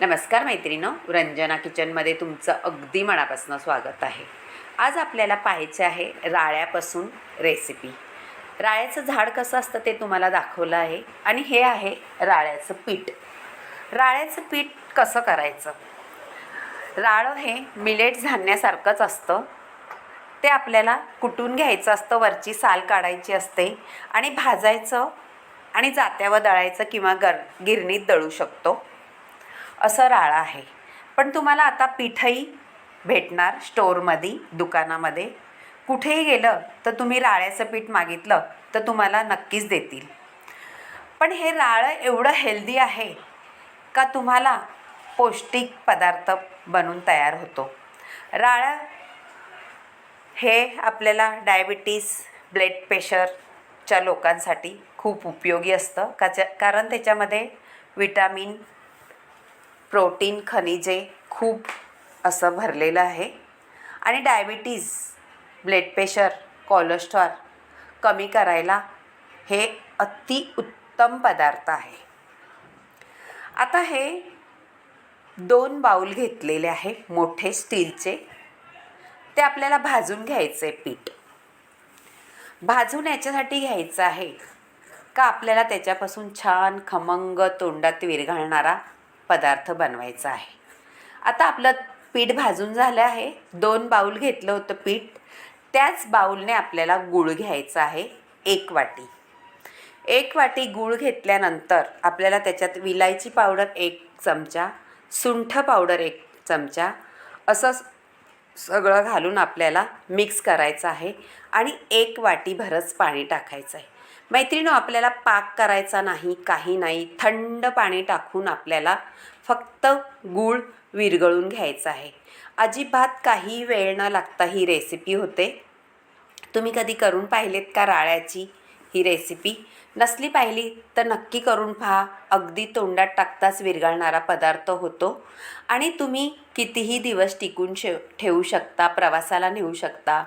नमस्कार मैत्रिणो रंजना किचनमध्ये तुमचं अगदी मनापासून स्वागत आहे. आज आपल्याला पाहायचे आहे राळ्यापासून रेसिपी राळ्याचं झाड कसं असतं ते तुम्हाला दाखवलं आहे आणि हे आहे राळ्याचं पीठ. राळ्याचं पीठ कसं करायचं? राळं हे मिलेट धान्यासारखंच असतं. ते आपल्याला कुटून घ्यायचं असतं वरची साल काढायची असते आणि भाजायचं आणि जात्यावर दळायचं किंवा गर गिरणीत दळू शकतो. असं राळ आहे. पण तुम्हाला आता पीठही भेटणार स्टोअरमध्ये दुकानामध्ये. कुठेही गेलं तर तुम्ही राळ्याचं पीठ मागितलं तर तुम्हाला नक्कीच देतील. पण हे राळं एवढं हेल्दी आहे का तुम्हाला पौष्टिक पदार्थ बनून तयार होतो? राळं हे आपल्याला डायबिटीस ब्लड प्रेशरच्या लोकांसाठी खूप उपयोगी असतं. काच्या कारण त्याच्यामध्ये विटामिन प्रोटीन खनिजे खूप असं भरलेलं आहे. आणि डायबिटीज ब्लड प्रेशर कोलेस्ट्रॉल कमी करायला हे अति उत्तम पदार्थ आहे. आता हे दोन बाऊल घेतलेले आहे मोठे स्टीलचे. ते आपल्याला भाजून घ्यायचे पीठ. भाजून याच्यासाठी घ्यायचं आहे का आपल्याला त्याच्यापासून छान खमंग तोंडात विरघळणारा पदार्थ बनवायचा आहे. आता आपलं पीठ भाजून झालं आहे. दोन बाऊल घेतलं होतं पीठ. त्याच बाऊलने आपल्याला गूळ घ्यायचा आहे एक वाटी. एक वाटी गूळ घेतल्यानंतर आपल्याला त्याच्यात विलायची पावडर एक चमचा सुंठ पावडर एक चमचा असं सगळं घालून आपल्याला मिक्स करायचं आहे आणि एक वाटी भरच पाणी टाकायचं आहे. मैत्रिणो आपल्याला पाक करायचा नाही काही नाही. थंड पाणी टाकून आपल्याला फक्त गूळ विरघळून घ्यायचं आहे. अजिबात काही वेळ न लागता ही रेसिपी होते. तुम्ही कधी करून पाहिलेत का राळ्याची ही रेसिपी नसली पाहिली तर नक्की करून पहा. अगदी तोंडात टाकताच विरघळणारा पदार्थ होतो. आणि तुम्ही कितीही दिवस टिकून शे ठेवू शकता प्रवासाला नेऊ शकता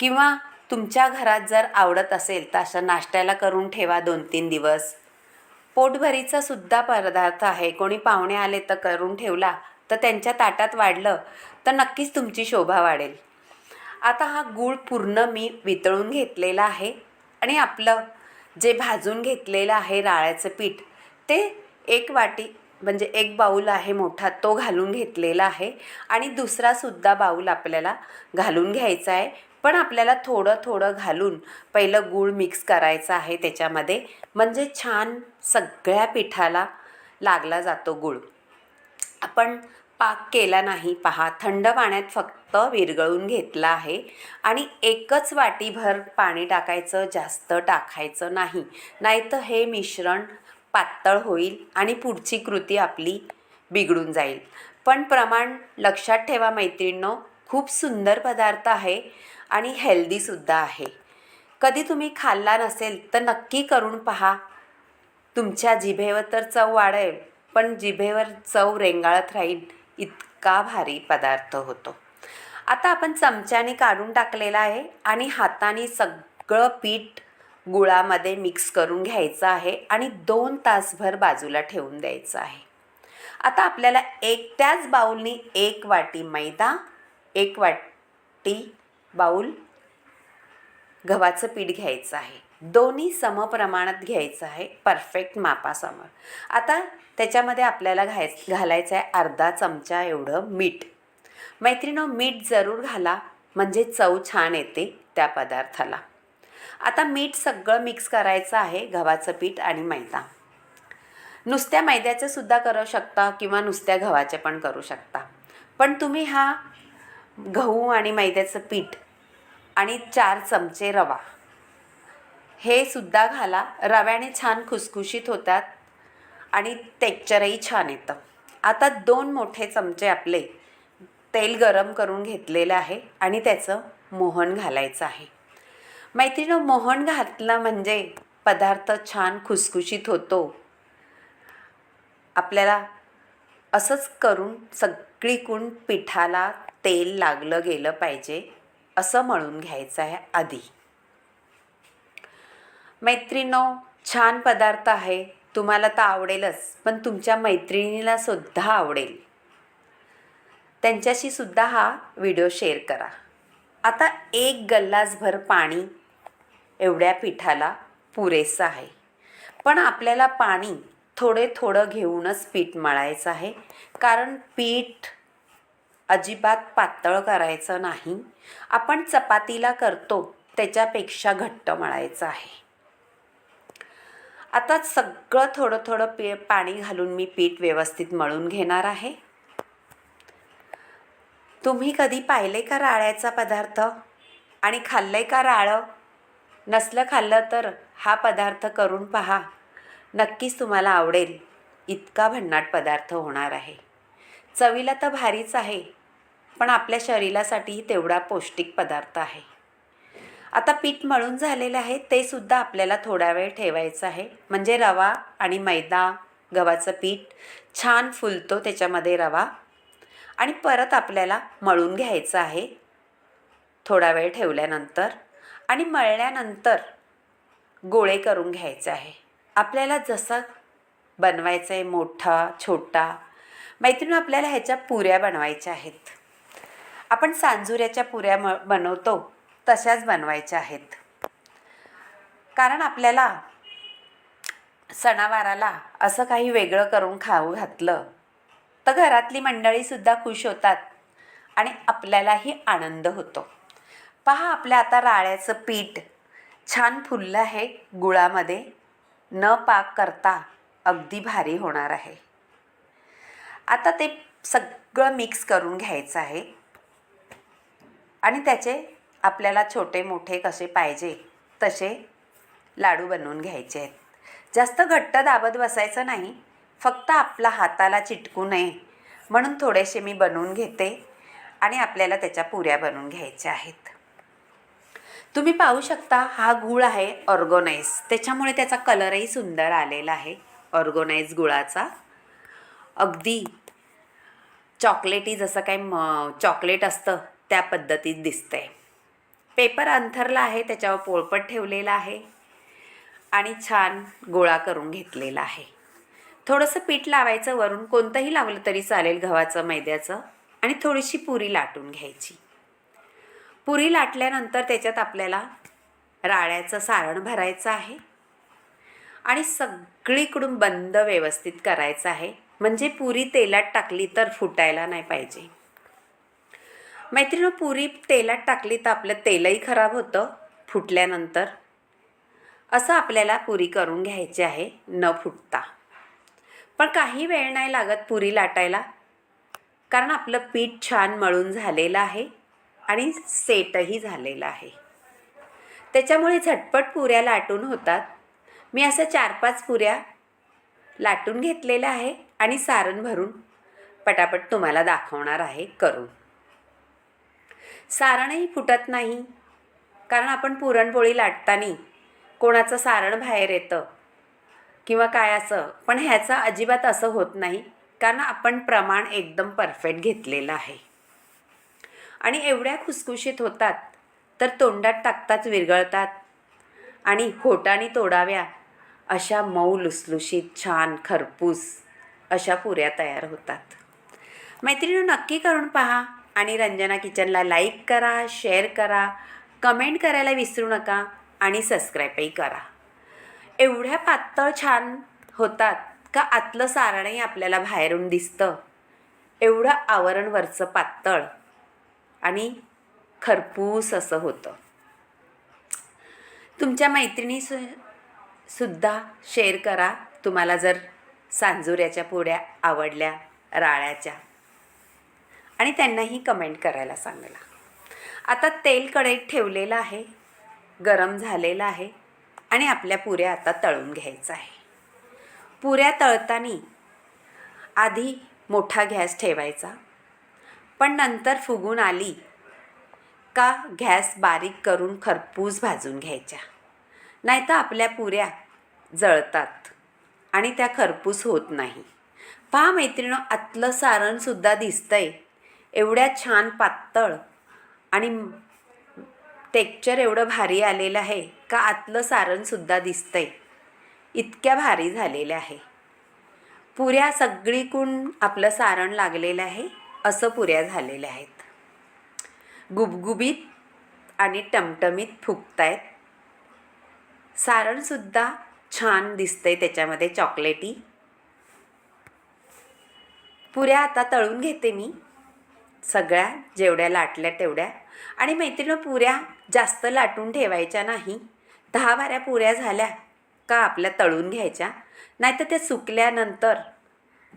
किंवा तुमच्या घरात जर आवडत असेल तर अशा नाश्त्याला करून ठेवा दोन तीन दिवस. पोटभरीचा सुद्धा पदार्थ आहे. कोणी पाहुणे आले तर करून ठेवला तर त्यांच्या ताटात वाढलं तर नक्कीच तुमची शोभा वाढेल. आता हा गूळ पूर्ण मी वितळून घेतलेला आहे आणि आपलं जे भाजून घेतलेलं आहे राळ्याचं पीठ ते एक वाटी म्हणजे एक बाऊल आहे मोठा तो घालून घेतलेला आहे. आणि दुसरासुद्धा बाऊल आपल्याला घालून घ्यायचा आहे. पण आपल्याला थोडं थोडं घालून पहिलं गूळ मिक्स करायचं आहे त्याच्यामध्ये. म्हणजे छान सगळ्या पिठाला लागला जातो गूळ. आपण पाक केला नाही पहा. थंड पाण्यात फक्त विरघळून घेतला आहे आणि एकच वाटीभर पाणी टाकायचं जास्त टाकायचं नाही. नाहीतर हे मिश्रण पातळ होईल आणि पुढची कृती आपली बिघडून जाईल. पण प्रमाण लक्षात ठेवा मैत्रिणींनो खूप सुंदर पदार्थ आहे. आणि हेल्दीसुद्धा आहे. कधी तुम्ही खाल्ला नसेल तर नक्की करून पहा. तुमच्या जिभेवर तर चव वाढेल पण जिभेवर चव रेंगाळत राहील इतका भारी पदार्थ होतो. आता आपण चमच्याने काढून टाकलेला आहे आणि हाताने सगळं पीठ गुळामध्ये मिक्स करून घ्यायचं आहे आणि दोन तासभर बाजूला ठेवून द्यायचं आहे. आता आपल्याला एक त्याच बाऊलनी एक वाटी मैदा एक वाटी बाऊल गव्हाचं पीठ घ्यायचं आहे. दोन्ही समप्रमाणात घ्यायचं आहे. परफेक्ट मापासमोर. आता त्याच्यामध्ये आपल्याला घाय घालायचं आहे अर्धा चमचा एवढं मीठ. मैत्रिणो मीठ जरूर घाला. म्हणजे चव छान येते त्या पदार्थाला. आता मीठ सगळं मिक्स करायचं आहे गव्हाचं पीठ आणि मैदा. नुसत्या मैद्याचं सुद्धा करू शकता किंवा नुसत्या गव्हाचे पण करू शकता. पण तुम्ही हा गहू आणि मैद्याचं पीठ आणि चार चमचे रवा. हे सुद्धा घाला. रव्याने छान खुसखुशीत होतात आणि टेक्चरही छान येतं. आता दोन मोठे चमचे आपले तेल गरम करून घेतलेलं आहे आणि त्याचं मोहन घालायचं आहे. मैत्रिणं मोहन घातलं म्हणजे पदार्थ छान खुसखुशीत होतो. आपल्याला असंच करून सगळीकूण पिठाला तेल लागलं गेलं पाहिजे. असं मळून घ्यायचं आहे आधी. मैत्रिणो छान पदार्थ आहे. तुम्हाला तर आवडेलच पण तुमच्या मैत्रिणीला सुद्धा आवडेल. त्यांच्याशी सुद्धा हा व्हिडिओ शेअर करा. आता एक गल्लासभर पाणी एवढ्या पिठाला पुरेसं आहे. पण आपल्याला पाणी थोडे थोडं घेऊनच पीठ मळायचं आहे. कारण पीठ अजिबात पातळ करायचं नाही. आपण चपातीला करतो त्याच्यापेक्षा घट्ट मळायचं आहे. आता सगळं थोडं थोडं पी पाणी घालून मी पीठ व्यवस्थित मळून घेणार आहे. तुम्ही कधी पाहिले का राळ्याचा पदार्थ? आणि खाल्लंय का राळं? नसलं खाल्लं तर हा पदार्थ करून पहा. नक्कीच तुम्हाला आवडेल. इतका भन्नाट पदार्थ होणार आहे. चवीला तर भारीच आहे. पण आपल्या शरीरासाठी तेवढा पौष्टिक पदार्थ आहे. आता पीठ मळून झालेलं आहे ते सुद्धा आपल्याला थोडा वेळ ठेवायचं आहे. म्हणजे रवा आणि मैदा गव्हाचं पीठ छान फुलतो त्याच्यामध्ये रवा. आणि परत आपल्याला मळून घ्यायचं आहे थोडा वेळ ठेवल्यानंतर. आणि मळल्यानंतर गोळे करून घ्यायचे आहे. आपल्याला जसं बनवायचं आहे मोठा छोटा मैत्रिणी आपल्याला ह्याच्या पुऱ्या बनवायच्या आहेत. आपण सांजुऱ्याच्या पुऱ्या म बनवतो तशाच बनवायच्या आहेत. कारण आपल्याला सणावाराला असं काही वेगळं करून खाऊ घातलं तर घरातली मंडळीसुद्धा खुश होतात आणि आपल्यालाही आनंद होतो. पहा आपल्या आता राळ्याचं पीठ छान फुललं आहे गुळामध्ये न पाक करता अगदी भारी होणार आहे. आता ते सगळं मिक्स करून घ्यायचं आहे. आणि त्याचे आपल्याला छोटे मोठे कसे पाहिजे तसे लाडू बनवून घ्यायचे आहेत. जास्त घट्ट दाबत बसायचं नाही फक्त आपला हाताला चिटकू नये म्हणून थोडेसे मी बनवून घेते आणि आपल्याला त्याच्या पुऱ्या बनवून घ्यायच्या आहेत. तुम्ही पाहू शकता हा गूळ आहे ऑर्गोनाईज त्याच्यामुळे त्याचा कलरही सुंदर आलेला आहे ऑर्गोनाईज गुळाचा. अगदी चॉकलेटी जसं काही म चॉकलेट असतं त्या पद्धतीत दिसतंय. पेपर अंथरला आहे त्याच्यावर पोळपट ठेवलेला आहे आणि छान गोळा करून घेतलेला आहे. थोडंसं पीठ लावायचं वरून कोणतंही लावलं तरी चालेल गव्हाचं मैद्याचं आणि थोडीशी पुरी लाटून घ्यायची. पुरी लाटल्यानंतर त्याच्यात आपल्याला राळ्याचं सारण भरायचं आहे आणि सगळीकडून बंद व्यवस्थित करायचं आहे. म्हणजे पुरी तेलात टाकली तर फुटायला नाही पाहिजे. मैत्रिणी पुरी तेलात टाकली तर आपलं तेलही खराब होतं फुटल्यानंतर. असं आपल्याला पुरी करून घ्यायची आहे न फुटता. पण काही वेळ नाही लागत पुरी लाटायला कारण आपलं पीठ छान मळून झालेलं आहे आणि सेटही झालेलं आहे. त्याच्यामुळे झटपट पुऱ्या लाटून होतात. मी असं चार पाच पुऱ्या लाटून घेतलेल्या आहे आणि सारण भरून पटापट तुम्हाला दाखवणार आहे करून. सारणही फुटत नाही. कारण आपण पुरणपोळी लाटताना कोणाचं सारण बाहेर येतं किंवा काय असं. पण ह्याचं अजिबात असं होत नाही. कारण आपण प्रमाण एकदम परफेक्ट घेतलेलं आहे. आणि एवढ्या खुसखुशीत होतात तर तोंडात टाकताच विरघळतात. आणि होटाने तोडाव्या अशा मऊ लुसलुशीत छान खरपूस अशा पुऱ्या तयार होतात. मैत्रिणी नक्की करून पहा. आणि रंजना किचनला लाईक करा शेअर करा कमेंट करायला विसरू नका आणि सबस्क्राईबही करा. एवढ्या पातळ छान होतात का आतलं सारणही आपल्याला बाहेरून दिसतं? एवढं आवरणवरचं पातळ आणि खरपूस असं होतं. तुमच्या मैत्रिणी सु सुद्धा शेअर करा तुम्हाला जर सांजुऱ्याच्या पोळ्या आवडल्या राळ्याच्या. आणि त्यांनाही कमेंट करायला सांगला. आता तेल कढईत ठेवलेलं आहे गरम झालेलं आहे आणि आपल्या पुऱ्या आता तळून घ्यायचं आहे. पुऱ्या तळताना आधी मोठा गॅस ठेवायचा पण नंतर फुगून आली का गॅस बारीक करून खरपूस भाजून घ्यायच्या. नाहीतर आपल्या पुऱ्या जळतात आणि त्या खरपूस होत नाही. पहा मैत्रिणं आतलं सारणसुद्धा दिसतंय. एवढ्या छान पातळ आणि टेक्चर एवढं भारी आलेलं आहे का आतलं सारणसुद्धा दिसतं आहे इतक्या भारी झालेल्या आहे. पुऱ्या सगळीकून आपलं सारण लागलेलं आहे असं पुऱ्या झालेल्या आहेत. गुबगुबीत आणि टमटमीत फुगतायत. सारणसुद्धा छान दिसतंय त्याच्यामध्ये चॉकलेटी. पुऱ्या आता तळून घेते मी. सगळ्या जेवढ्या लाटल्या तेवढ्या. आणि मैत्रिणं पुऱ्या जास्त लाटून ठेवायच्या नाही. दहा बाऱ्या पुऱ्या झाल्या का आपल्या तळून घ्यायच्या. नाहीतर त्या सुकल्यानंतर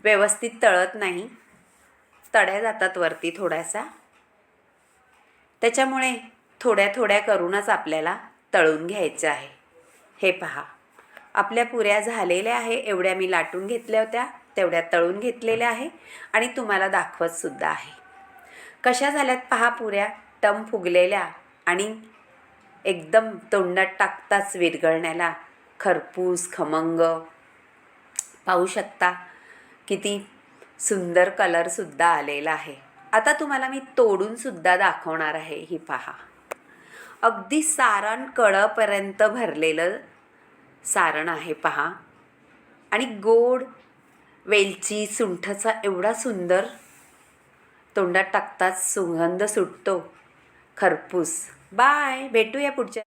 व्यवस्थित तळत नाही. तड्या जातात वरती थोड्याशा त्याच्यामुळे थोड्या थोड्या करूनच आपल्याला तळून घ्यायचं आहे. हे पहा. आपल्या पुऱ्या झालेल्या आहे एवढ्या मी लाटून घेतल्या होत्या तेवढ्या तळून घेतलेल्या आहे आणि तुम्हाला दाखवतसुद्धा आहे. कशा झाल्यात पहा पुऱ्या? टम फुगलेल्या आणि एकदम तोंडात टाकताच विरघळण्याला. खरपूस खमंग. पाहू शकता किती सुंदर कलरसुद्धा आलेला आहे. आता तुम्हाला मी तोडूनसुद्धा दाखवणार आहे ही पहा. अगदी सारण कळपर्यंत भरलेलं सारण आहे पहा. आणि गोड वेलची सुंठचा एवढा सुंदर तोंडात टाकताच सुगंध सुटतो. खरपूस. बाय. भेटूया पुढच्या